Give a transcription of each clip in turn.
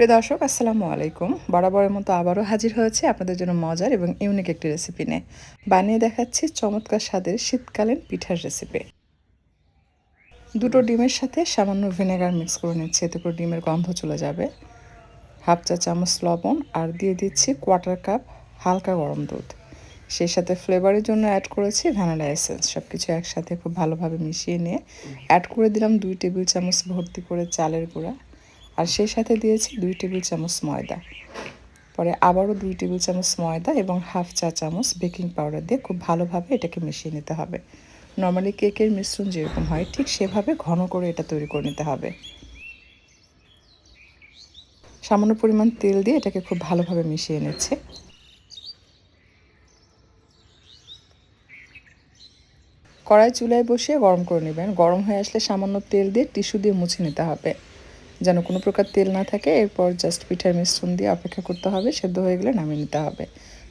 প্রিয় দর্শক, আসসালামু আলাইকুম। বরাবরের মতো আবারও হাজির হয়েছে আপনাদের জন্য মজার এবং ইউনিক একটি রেসিপি নিয়ে। বানিয়ে দেখাচ্ছি চমৎকার স্বাদের শীতকালীন পিঠার রেসিপি দুটো ডিমের সাথে সামান্য ভিনেগার মিক্স করে নিচ্ছি, এতে করে ডিমের গন্ধ চলে যাবে। হাফ চা চামচ লবণ আর দিয়ে দিচ্ছি কোয়ার্টার কাপ হালকা গরম দুধ। সেই সাথে ফ্লেভারের জন্য অ্যাড করেছি ভ্যানিলা এসেন্স সব কিছু একসাথে খুব ভালোভাবে মিশিয়ে নিয়ে অ্যাড করে দিলাম দুই টেবিল চামচ ভর্তি করে চালের গুঁড়া। আর সেই সাথে দিয়েছি দুই টেবিল চামচ ময়দা। পরে আবারও দুই টেবিল চামচ ময়দা এবং হাফ চা চামচ বেকিং পাউডার দিয়ে খুব ভালোভাবে এটাকে মিশিয়ে নিতে হবে। নর্মালি কেকের মিশ্রণ যেরকম হয়, ঠিক সেভাবে ঘন করে এটা তৈরি করে নিতে হবে। সামান্য পরিমাণ তেল দিয়ে এটাকে খুব ভালোভাবে মিশিয়ে নিচ্ছে। কড়াই চুলায় বসিয়ে গরম করে নেবেন। গরম হয়ে আসলে সামান্য তেল দিয়ে টিস্যু দিয়ে মুছে নিতে হবে। যেন কোনো প্রকার তেল না থাকে, এরপর জাস্ট পিঠার মিশ্রণ দিয়ে অপেক্ষা করতে হবে, সেদ্ধ হয়ে গেলে নামিয়ে নিতে হবে।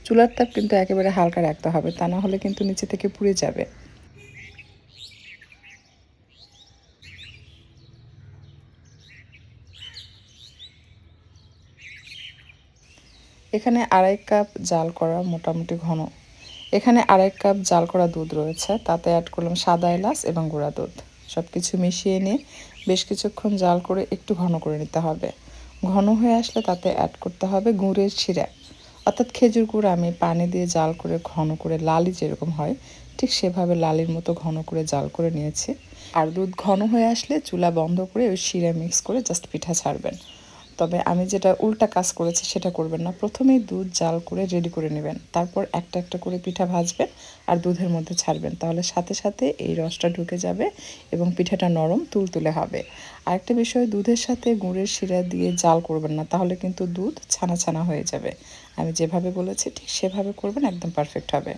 চুলার তাপ কিন্তু একেবারে হালকা রাখতে হবে, তা না হলে কিন্তু নিচে থেকে পুড়ে যাবে। এখানে আড়াই কাপ জাল করা মোটামুটি ঘন। এখানে আড়াই কাপ জাল করা দুধ রয়েছে, তাতে অ্যাড করলাম সাদা এলাচ এবং গুঁড়া দুধ। সব কিছু মিশিয়ে নিয়ে বেশ কিছুক্ষণ জাল করে একটু ঘন করে নিতে হবে। ঘন হয়ে আসলে তাতে অ্যাড করতে হবে গুঁড়ের শিরা। অর্থাৎ খেজুর গুড় আমি পানি দিয়ে জাল করে ঘন করে লালি যেরকম হয়, ঠিক সেভাবে লালির মতো ঘন করে জাল করে নিয়েছি। আর দুধ ঘন হয়ে আসলে চুলা বন্ধ করে ওই শিরা মিক্স করে জাস্ট পিঠা ছাড়বেন। তবে আমি যেটা উল্টা কাজ করেছি সেটা করবেন না। প্রথমেই দুধ জাল করে রেডি করে নেবেন। তারপর একটা একটা করে পিঠা ভাজবেন আর দুধের মধ্যে ছাড়বেন। তাহলে সাথে সাথে এই রসটা ঢুকে যাবে এবং পিঠাটা নরম তুলতুলে হবে। আরেকটা বিষয়, দুধের সাথে গুড়ের শিরা দিয়ে জাল করবেন না, তাহলে কিন্তু দুধ ছানা ছানা হয়ে যাবে। আমি যেভাবে বলেছি ঠিক সেভাবে করবেন, একদম পারফেক্ট হবে।